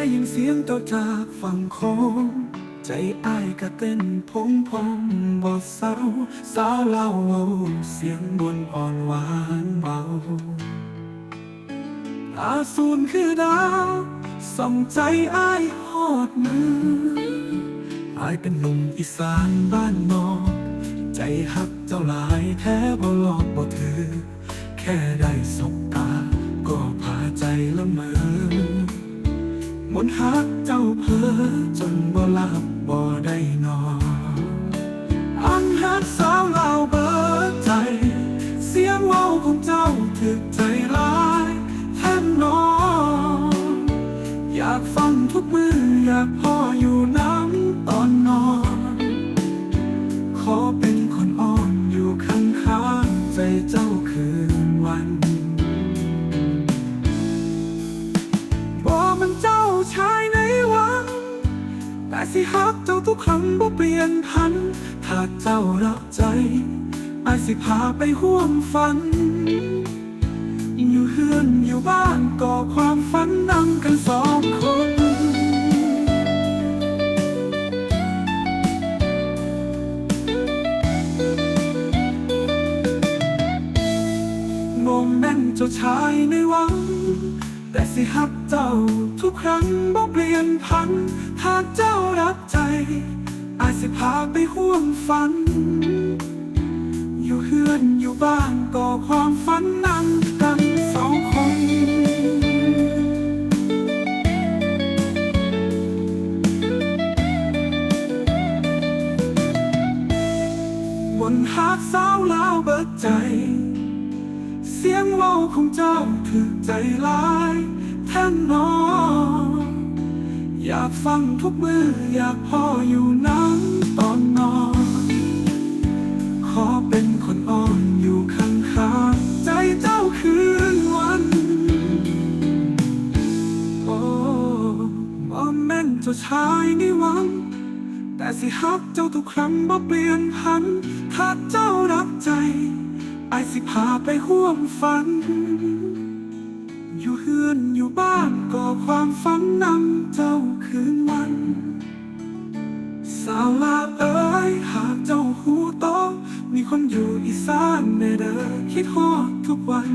ได้ยินเสียงต่อจากฝั่งโค้งใจอ้ายก็เต้นพงพงบ่เศร้าสาวเล่าเสียงบนอ่อนหวานเบาอาสูรคือดาวส่องใจอ้ายหอดมืออ้ายเป็นหนุ่มอีสานบ้านนอกใจหักเจ้าหลายแท้บ่หลอกบ่ถือ แค่ได้สบตา นต์ฮักเจ้าเพ้อจนบ่หลับบ่ได้นอนอันฮักสาวเลาเบิดใจ เสียงเว้าของเจ้าถึกใจหลายแทบนอนอยากฟังทุกมืออยากพ่ออยู่น้ำตอนนอน ขอเป็นคนอ่อนอยู่ข้างข้างๆใจเจ้า สิฮักเจ้าทุกครั้งบ่เปลี่ยนพัน ถ้าเจ้ารักใจไอสิพาไปห่วมฝัน อยู่เฮือนอยู่บ้านก่อความฝันนั่งกันสองคนโมเมนต์เจ้าชายในวัง แต่สิฮักเจ้าทุกครั้งบ่เปลี่ยนพันถ้าเจ้ารักใจ อาจสิพาไปห่วงฝัน อยู่เฮือนอยู่บ้านก่อความฝันนั่งกันสองคนบนหาดสาวลาวเบิดใจ ของเจ้าถึกใจหลายแท่นนออยากฟังทุกมืออยากพ่ออยู่นั่งตอนนอน ขอเป็นคนอ่อนอยู่ข้างข้างๆใจเจ้าคืนวันโอ้บ่แม่นเจ้าชายนี่หวัง แต่สิฮักเจ้าทุกครั้งบ่เปลี่ยนพัน ถ้าเจ้ารักใจ ไอสิพาไปห่วมฝัน อยู่เฮือนอยู่บ้านก่อความฝันนำเจ้าคืนวัน สาวลาเอ๋ยหากเจ้าหูโตมีคนอยู่อีสานแน่เด้อคิดฮอดทุกวัน